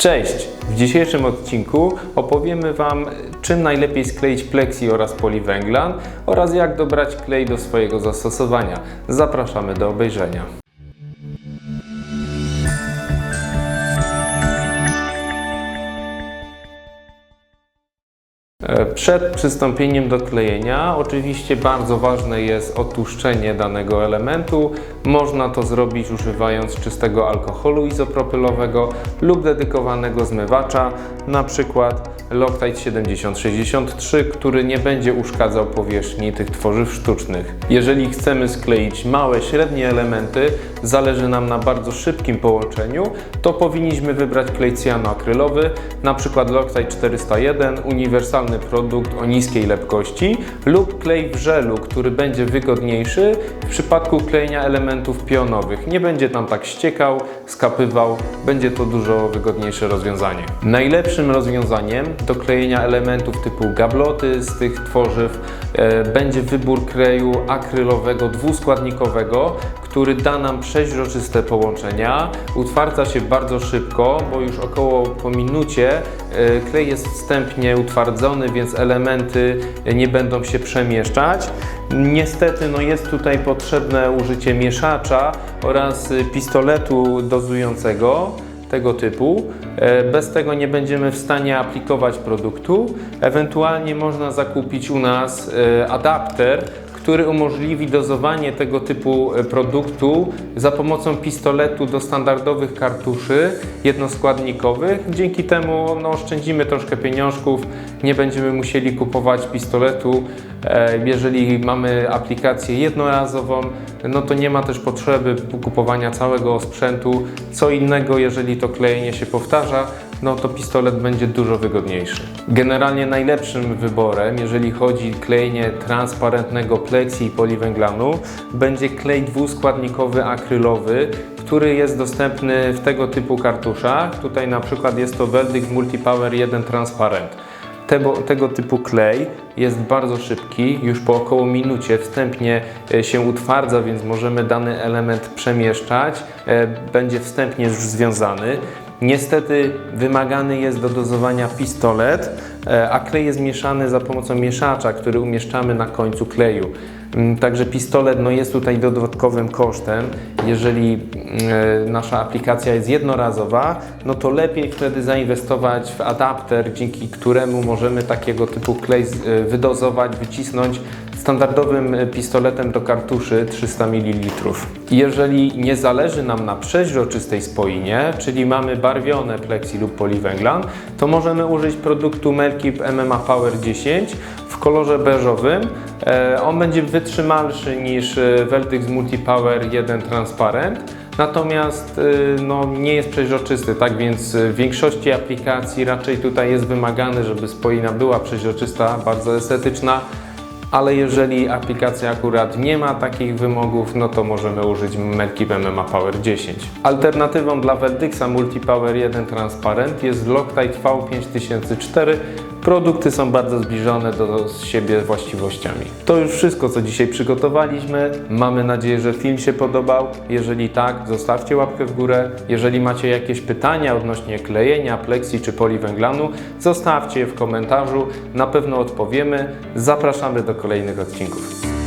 Cześć! W dzisiejszym odcinku opowiemy Wam, czym najlepiej skleić plexi oraz poliwęglan oraz jak dobrać klej do swojego zastosowania. Zapraszamy do obejrzenia. Przed przystąpieniem do klejenia oczywiście bardzo ważne jest otłuszczenie danego elementu. Można to zrobić używając czystego alkoholu izopropylowego lub dedykowanego zmywacza, na przykład Loctite 7063, który nie będzie uszkadzał powierzchni tych tworzyw sztucznych. Jeżeli chcemy skleić małe, średnie elementy, zależy nam na bardzo szybkim połączeniu, to powinniśmy wybrać klej cyjanoakrylowy, na przykład Loctite 401, uniwersalny produkt o niskiej lepkości lub klej w żelu, który będzie wygodniejszy w przypadku klejenia elementów pionowych. Nie będzie tam tak ściekał, skapywał, będzie to dużo wygodniejsze rozwiązanie. Najlepszym rozwiązaniem do klejenia elementów typu gabloty z tych tworzyw będzie wybór kleju akrylowego dwuskładnikowego, który da nam przeźroczyste połączenia. Utwardza się bardzo szybko, bo już około po minucie e, klej jest wstępnie utwardzony, więc elementy nie będą się przemieszczać. Niestety no jest tutaj potrzebne użycie mieszacza oraz pistoletu dozującego tego typu. E, Bez tego nie będziemy w stanie aplikować produktu. Ewentualnie można zakupić u nas e, adapter, który umożliwi dozowanie tego typu e, produktu za pomocą pistoletu do standardowych kartuszy jednoskładnikowych. Dzięki temu no, oszczędzimy troszkę pieniążków, nie będziemy musieli kupować pistoletu. E, Jeżeli mamy aplikację jednorazową, no to nie ma też potrzeby kupowania całego sprzętu. Co innego, jeżeli to klejenie się powtarza, no to pistolet będzie dużo wygodniejszy. Generalnie najlepszym wyborem, jeżeli chodzi o klejenie transparentnego plexi i poliwęglanu, będzie klej dwuskładnikowy akrylowy, który jest dostępny w tego typu kartuszach. Tutaj na przykład jest to Weldix Multipower 1 Transparent. Tego, tego typu klej jest bardzo szybki, już po około minucie wstępnie e, się utwardza, więc możemy dany element przemieszczać, e, będzie wstępnie już związany. Niestety wymagany jest do dozowania pistolet, e, a klej jest mieszany za pomocą mieszacza, który umieszczamy na końcu kleju. Mm, Także pistolet no, jest tutaj dodatkowym kosztem. Jeżeli e, nasza aplikacja jest jednorazowa, no to lepiej wtedy zainwestować w adapter, dzięki któremu możemy takiego typu klej e, wydozować, wycisnąć standardowym e, pistoletem do kartuszy 300 ml. Jeżeli nie zależy nam na przeźroczystej spoinie, czyli mamy barwione plexi lub poliwęglan, to możemy użyć produktu Melkip MMA Power 10 w kolorze beżowym. E, On będzie wytrzymalszy niż e, Veltix Multipower 1 Transparent. Natomiast y, no, nie jest przeźroczysty, tak więc w większości aplikacji raczej tutaj jest wymagane, żeby spoina była przeźroczysta, bardzo estetyczna, ale jeżeli aplikacja akurat nie ma takich wymogów, no to możemy użyć Melkip MMA Power 10. Alternatywą dla Veltixa Multipower 1 Transparent jest Loctite V5004. Produkty są bardzo zbliżone do siebie właściwościami. To już wszystko, co dzisiaj przygotowaliśmy. Mamy nadzieję, że film się podobał. Jeżeli tak, zostawcie łapkę w górę. Jeżeli macie jakieś pytania odnośnie klejenia, plexi czy poliwęglanu, zostawcie je w komentarzu. Na pewno odpowiemy. Zapraszamy do kolejnych odcinków.